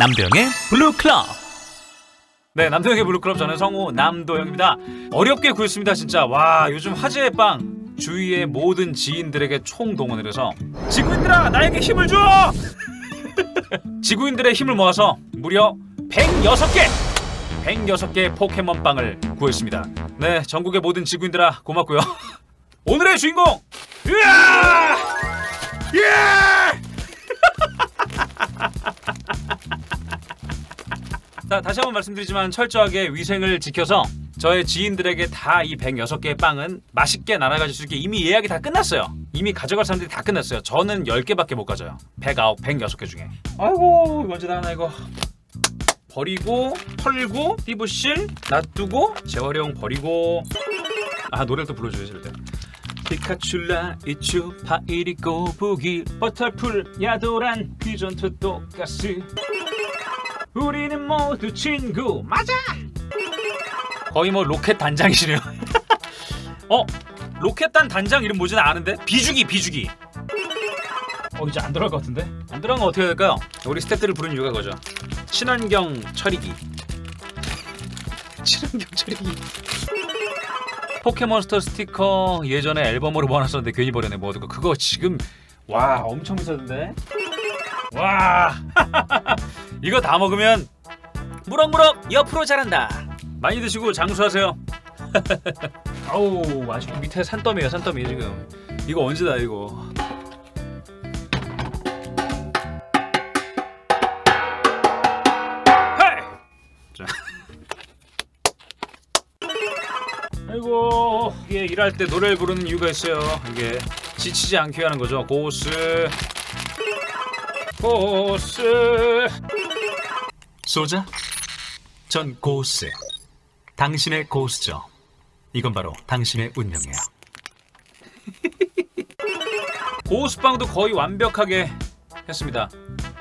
남도영의 블루클럽. 네 남도영의 블루클럽. 저는 성우 남도영입니다. 어렵게 구했습니다 진짜. 와 요즘 화제의 빵. 주위의 모든 지인들에게 총동원을 해서 지구인들아 나에게 힘을 줘! 지구인들의 힘을 모아서 무려 106개 106개 포켓몬빵을 구했습니다. 네 전국의 모든 지구인들아 고맙고요. 오늘의 주인공! 으아! 예! 자, 다시 한번 말씀드리지만 철저하게 위생을 지켜서 저의 지인들에게 다 이 106개의 빵은 맛있게 나눠가질 수 있게 이미 예약이 다 끝났어요. 이미 가져갈 사람들이 다 끝났어요. 저는 10개밖에 못 가져요. 109, 106개 중에. 아이고, 이거 언제 다 하나 이거. 버리고, 털고, 띠부실, 놔두고, 재활용 버리고. 아, 노래를 또 불러줘야지, 이럴 때. 피카츄라 이츄 파이리 꼬부기 버터풀 야도란 퀴전트 똑가스 우리는 모두 친구. 맞아! 거의 뭐 로켓 단장이시네요. 어? 로켓단 단장 이름 뭐지? 나 아는데? 비주기 비주기. 어 이제 안 들어갈 것 같은데? 안 들어간 거 어떻게 해야 될까요? 우리 스태프들을 부른 이유가 그거죠. 친환경 처리기. 친환경 처리기. 포켓몬스터 스티커 예전에 앨범으로 모아놨었는데 괜히 버렸네 뭐 그거 지금 와 엄청 비싸던데? 와 이거 다 먹으면 무럭무럭 옆으로 자란다. 많이 드시고 장수하세요. 아우 아직 밑에 산더미에요 산더미 지금. 이거 언제다 이거. 아이고 이게 일할 때 노래를 부르는 이유가 있어요. 이게 지치지 않게 하는 거죠. 고스 고스 소자? 전 고스 당신의 고스죠. 이건 바로 당신의 운명이에요 고스빵도 거의 완벽하게 했습니다.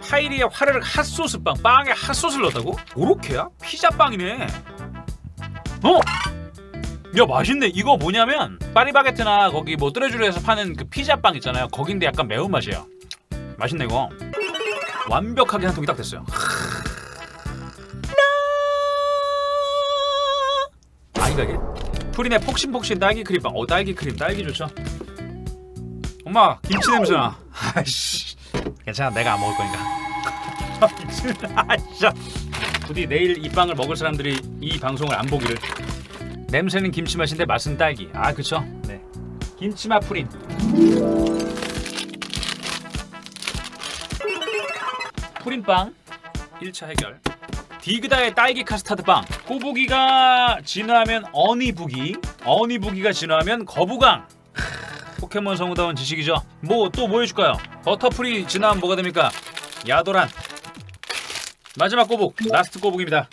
파이리에 화르륵 핫소스빵 빵에 핫소스를 넣었다고? 오로케야? 피자빵이네. 어? 야 맛있네. 이거 뭐냐면 파리바게트나 거기 뭐 뚜레쥬르에서 파는 그 피자빵 있잖아요. 거긴데 약간 매운 맛이에요. 맛있네 이거. 완벽하게 한 통이 딱 됐어요 이게? 프린의 폭신폭신 딸기 크림빵 어 딸기 크림 딸기 좋죠 엄마 김치 냄새나 아이씨 괜찮아 내가 안 먹을 거니까 아이씨 부디 내일 이 빵을 먹을 사람들이 이 방송을 안 보기를 냄새는 김치 맛인데 맛은 딸기. 아 그쵸? 네. 김치맛 프린. 프린빵 1차 해결. 디그다의 딸기 카스타드 빵. 꼬부기가 진화하면 어니부기. 어니부기가 진화하면 거부강. 포켓몬 성우다운 지식이죠. 뭐또뭐 해줄까요? 버터풀이 진화하면 뭐가 됩니까? 야도란. 마지막 꼬북. 라스트 꼬북입니다.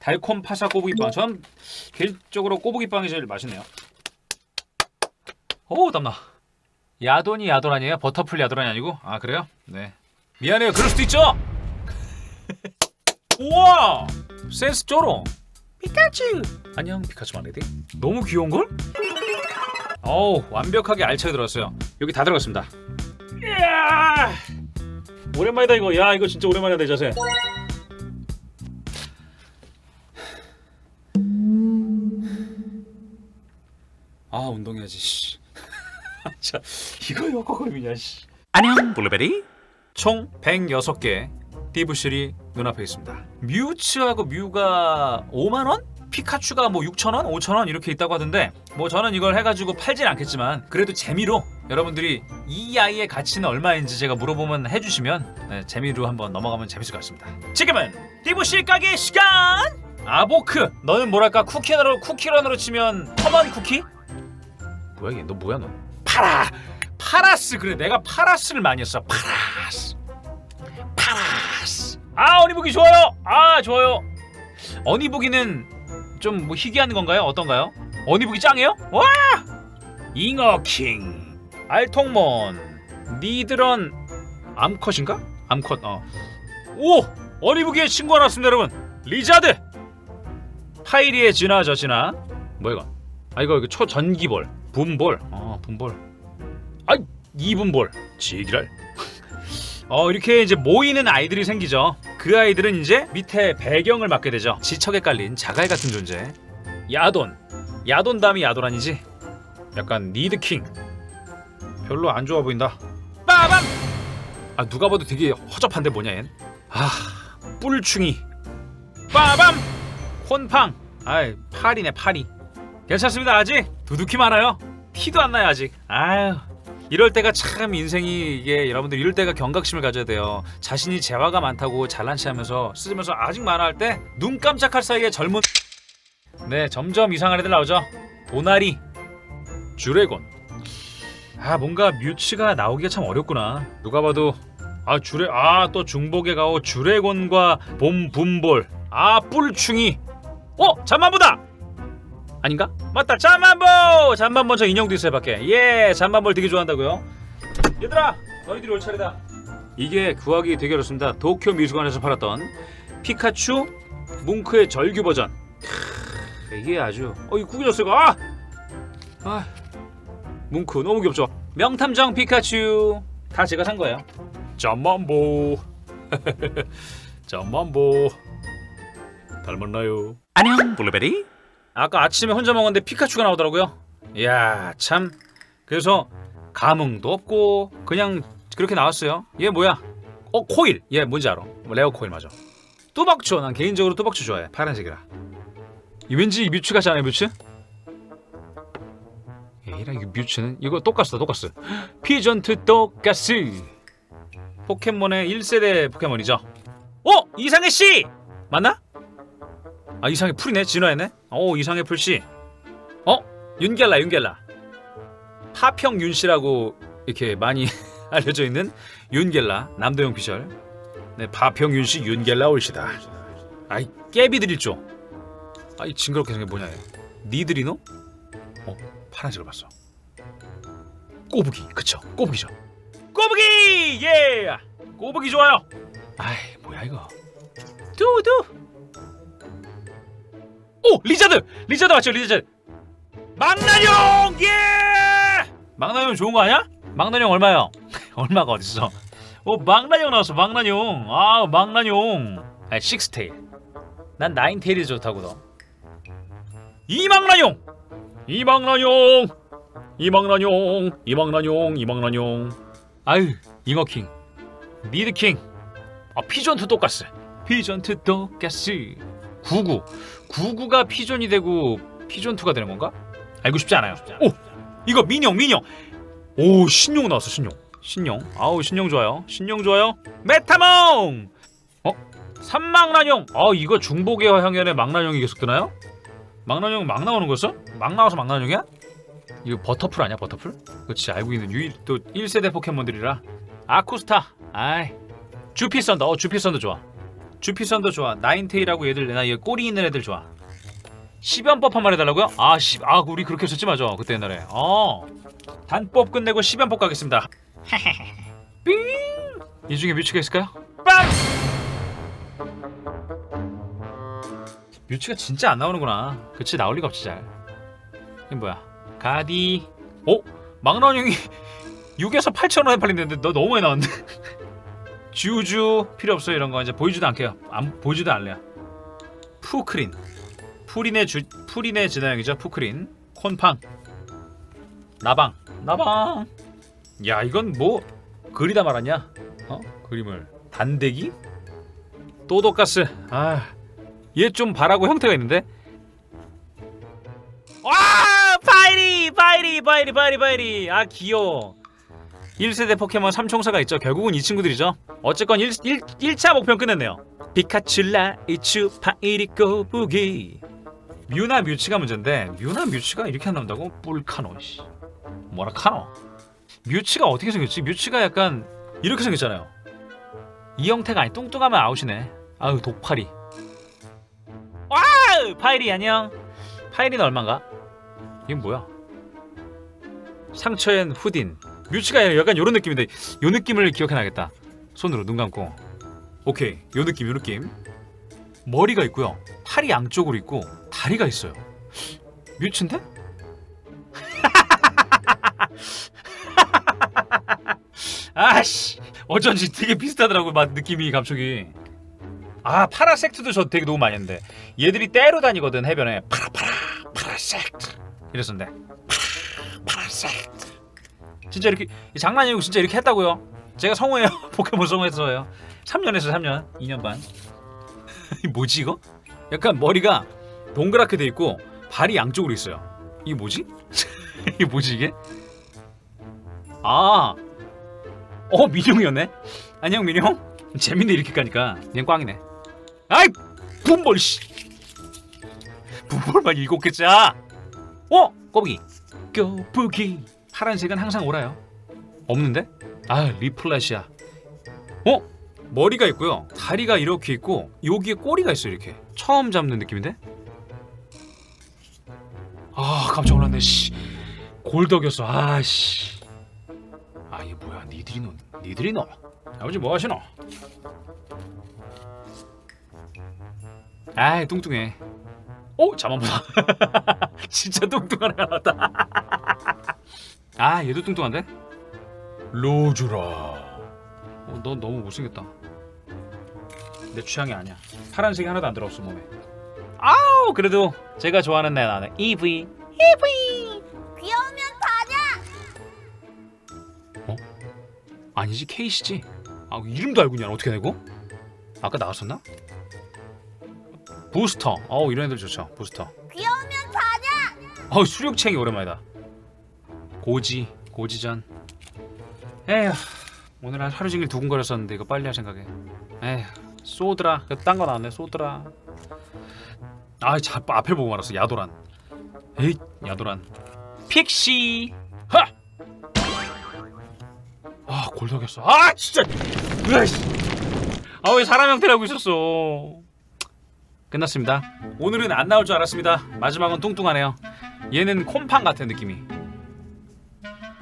달콤 파사 꼬부기빵. 전 개인적으로 꼬부기빵이 제일 맛있네요. 오 땀나. 야돈이 야돈 아니에요? 버터풀 야돈이 아니고? 아 그래요? 네. 미안해요. 그럴 수도 있죠. 우와 센스 쩔어. 피카츄. 안녕 피카츄 마네디. 너무 귀여운 걸? 어우 완벽하게 알차게 들어갔어요. 여기 다 들어갔습니다. 이야 오랜만이다 이거. 야 이거 진짜 오랜만이다 이 자세. 아 운동해야지 씨. 자 이거 효과 걸음이냐 씨. 안녕 블루베리 총 106개 띠부실이 눈앞에 있습니다. 뮤츠하고 뮤가 5만 원? 피카츄가 뭐 6천원? 5천원? 이렇게 있다고 하던데 뭐 저는 이걸 해 가지고 팔진 않겠지만 그래도 재미로 여러분들이 이 아이의 가치는 얼마인지 제가 물어보면 해 주시면 네, 재미로 한번 넘어가면 재밌을 것 같습니다. 지금은 띠부실 가게 시간! 아보크 너는 뭐랄까? 쿠키런으로 쿠키런으로 치면 커먼 쿠키? 뭐야 얘? 너 뭐야 너? 파라 파라스! 그래 내가 파라스를 많이 했어. 파라스 아 어니부기 좋아요. 아 좋아요. 어니부기는 좀 뭐 희귀한 건가요? 어떤가요? 어니부기 짱이에요? 와! 잉어킹 알통몬 니드런 암컷인가? 암컷 어 오! 어니부기의 친구 하나 왔습니다 여러분. 리자드! 파이리의 진화 저 진화. 뭐야 이거? 아 이거 이거 초전기볼 분볼. 어 분볼. 아이 이분볼. 지기랄 어 이렇게 이제 모이는 아이들이 생기죠 그 아이들은 이제 밑에 배경을 맡게 되죠. 지척에 깔린 자갈 같은 존재. 야돈. 야돈 다음이 야돈 아니지? 약간 니드킹. 별로 안 좋아 보인다. 빠밤! 아 누가 봐도 되게 허접한데 뭐냐 얜? 아 뿔충이. 빠밤! 콘팡. 아이 파리네 파리. 괜찮습니다 아직 두둑히 많아요. 티도 안 나요 아직. 아유. 이럴 때가 참 인생이 이게 여러분들 이럴 때가 경각심을 가져야 돼요. 자신이 재화가 많다고 잘난 체하면서 쓰면서 아직 많아할 때 눈 깜짝할 사이에 젊은 네 점점 이상한 애들 나오죠. 도나리, 주레곤. 아 뭔가 뮤츠가 나오기가 참 어렵구나. 누가 봐도 아 주레 아또 중복에 가오 주레곤과 봄 분볼 아 뿔충이 어 잠만 보다 아닌가? 맞다 잠만보! 잠만보 저 인형도 있어요 밖에. 예 잠만보를 되게 좋아한다고요. 얘들아 너희들이 올 차례다. 이게 구하기 되게 어렵습니다. 도쿄 미술관에서 팔았던 피카츄 뭉크의 절규 버전. 크, 이게 아주 어 이거 구겨졌어 이거. 아! 아 뭉크 너무 귀엽죠? 명탐정 피카츄. 다 제가 산 거예요. 잠만보. 잠만보. 닮았나요? 안녕 블루베리 아까 아침에 혼자 먹었는데 피카츄가 나오더라고요. 이야 참 그래서 감흥도 없고 그냥 그렇게 나왔어요. 얘 뭐야? 어 코일 얘 뭔지 알아? 레어 코일 맞아. 뚜벅초 난 개인적으로 뚜벅초 좋아해 파란색이라. 이 왠지 뮤츠 같지 않아요 뮤츠? 에이라 이거 뮤츠는 이거 똑같어 똑같어. 피전트 똑같스. 포켓몬의 1세대 포켓몬이죠. 어 이상해 씨 맞나? 아 이상의 풀이네 진화했네? 오 이상의 풀씨. 어? 윤겔라 윤겔라. 파평 윤씨라고 이렇게 많이 알려져 있는 윤겔라 남도영 피셜 네 파평 윤씨 윤겔라 올시다. 아이 깨비드릴 죠. 아이 징그럽게 생긴 뭐냐 얘. 니드리노? 어 파란색을 봤어. 꼬부기. 그쵸 꼬부기죠. 꼬부기! 예! 꼬부기 좋아요! 아이 뭐야 이거. 두두 오 리자드! 리자드 맞죠 리자드? 망나뇽! 예! 망나뇽 좋은 거 아니야? 망나뇽 얼마요? 얼마가 어딨어? 오 망나뇽 나왔어 망나뇽. 아 망나뇽. 아 식스테일 난 나인테일이 좋다고 너. 이망나뇽! 이망나뇽! 이망나뇽! 이망나뇽! 이망나뇽! 아유 잉어킹. 니드킹. 아 피전트 똑같스 피전트 똑같스 99 99가 피존이 되고 피존2가 되는 건가? 알고 싶지 않아요. 오! 이거 민영 민영. 오 신용 나왔어 신용. 신용. 아우 신용 좋아요. 신용 좋아요. 메타몽. 어? 삼망란용. 아 이거 중복의 향연의 망란용이 계속 뜨나요? 망란용 막 나오는 거였어? 막 나와서 망란용이야? 이거 버터풀 아니야 버터풀? 그렇지 알고 있는 유일 또 1세대 포켓몬들이라 아쿠스타 아이 주피선더 어 주피선더 좋아 주피선도 좋아. 나인테일하고 얘들 나얘 꼬리 있는 애들 좋아. 10연법 한번 해달라고요? 아, 10, 아 우리 그렇게 했었지 맞아 그때 옛날에. 어. 단법 끝내고 10연법 가겠습니다. 삥. 이 중에 뮤츠가 있을까요? 빵. 뮤츠가 진짜 안 나오는구나. 그치 나올 리가 없지 잘. 이게 뭐야? 가디. 어? 망나뇽이 6에서 8천 원에 팔린다는데 너 너무 많이 나왔는데. 주주 필요 없어요 이런 거 이제 보이지도 않게요. 안 보이지도 않래요. 푸크린, 푸린의 주 푸린의 진화형이죠. 푸크린, 콘팡, 나방, 나방. 야 이건 뭐 그리다 말았냐? 어 그림을 단대기, 또도가스. 아 얘 좀 바라고 형태가 있는데. 와 파이리 파이리 파이리 파이리 파이리 아 귀여워. 1세대 포켓몬 삼총사가 있죠. 결국은 이 친구들이죠. 어쨌건 1, 1, 1차 목표는 끝냈네요. 피카츄 라 이츄 파이리 꼬부기 뮤나 뮤츠가 문제인데 뮤나 뮤츠가 이렇게 안 나온다고? 뿔카노 씨. 뭐라 카노? 뮤츠가 어떻게 생겼지? 뮤츠가 약간 이렇게 생겼잖아요. 이 형태가 아니 뚱뚱하면 아웃이네. 아유 독파리. 와우 파이리 안녕. 파이리는 얼마인가? 이게 뭐야? 상처엔 후딘. 뮤츠가 아니라 약간 이런 느낌인데 이 느낌을 기억해놔야겠다. 손으로 눈 감고. 오케이, 요 느낌, 요 느낌. 머리가 있고요. 팔이 양쪽으로 있고 다리가 있어요. 뮤츠인데? 아씨, 어쩐지 되게 비슷하더라고, 맛 느낌이 감촉이. 아 파라섹트도 저 되게 너무 많이 했는데 얘들이 때로 다니거든 해변에 파라 파라 파라섹트 이랬었는데 진짜 이렇게 장난이 아니고 진짜 이렇게 했다고요 제가 성우예요 포켓몬 성우에서요 3년 했어요 3년 2년 반 이 뭐지 이거? 약간 머리가 동그랗게 돼 있고 발이 양쪽으로 있어요 이게 뭐지? 이게 뭐지 이게? 아, 어 민용이었네. 안녕 민용. 재밌네 이렇게 가니까 그냥 꽝이네. 아이 분벌 씨. 분벌만 일곱 개짜. 어 꼬부기. 꼬부기. 파란색은 항상 오라요. 없는데? 아 리플래시야. 어? 머리가 있고요. 다리가 이렇게 있고 여기에 꼬리가 있어 요 이렇게. 처음 잡는 느낌인데? 아 깜짝 놀랐네. 씨. 골덕이었어. 아 씨. 아 이게 뭐야? 니들이 노, 니들이 노. 아버지 뭐 하시노? 아이 뚱뚱해. 오 잠만 보다. 진짜 뚱뚱하네 하나다. 아 얘도 뚱뚱한데? 로즈라. 어, 너 너무 못생겼다. 내 취향이 아니야. 파란색이 하나도 안 들어없어 몸에. 아우 그래도 제가 좋아하는 애 나는 EV. 귀여우면 다냐? 아니지 케이시지. 아 이름도 알고 있냐? 어떻게 되고? 아까 나왔었나? 부스터. 어우 이런 애들 좋죠. 부스터. 귀여우면 다냐? 어우 수륙챙이 오랜만이다. 고지 고지전. 에휴 오늘 한 하루 종일 두근거렸었는데 이거 빨리 할 생각에. 에휴 쏘드라. 딴거 나왔네 쏘드라. 아 자, 앞에 보고 말았어 야도란. 에이 야도란. 픽시. 하. 아 골덕였어. 아 진짜. 아 왜 사람 형태라고 있었어. 끝났습니다. 오늘은 안 나올 줄 알았습니다. 마지막은 뚱뚱하네요. 얘는 콤팡 같은 느낌이.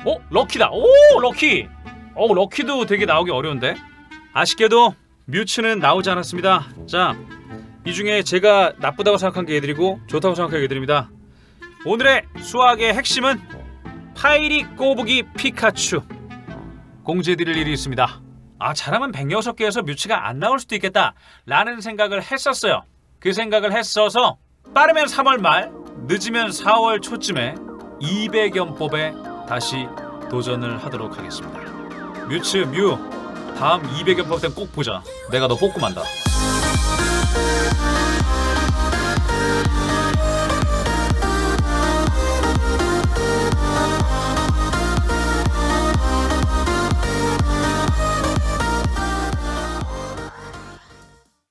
어 럭키다. 오 럭키. 어 럭키도 되게 나오기 어려운데. 아쉽게도 뮤츠는 나오지 않았습니다. 자, 이 중에 제가 나쁘다고 생각한 게 얘들이고 좋다고 생각한 게 얘들입니다. 오늘의 수학의 핵심은 파이리 꼬부기 피카츄. 공지해드릴 일이 있습니다. 아 잘하면 106개에서 뮤츠가 안 나올 수도 있겠다 라는 생각을 했었어요. 그 생각을 했어서 빠르면 3월 말 늦으면 4월 초쯤에 200연법에 다시 도전을 하도록 하겠습니다. 뮤츠 뮤 다음 200연법 때꼭 보자. 내가 너 뽑고 만다.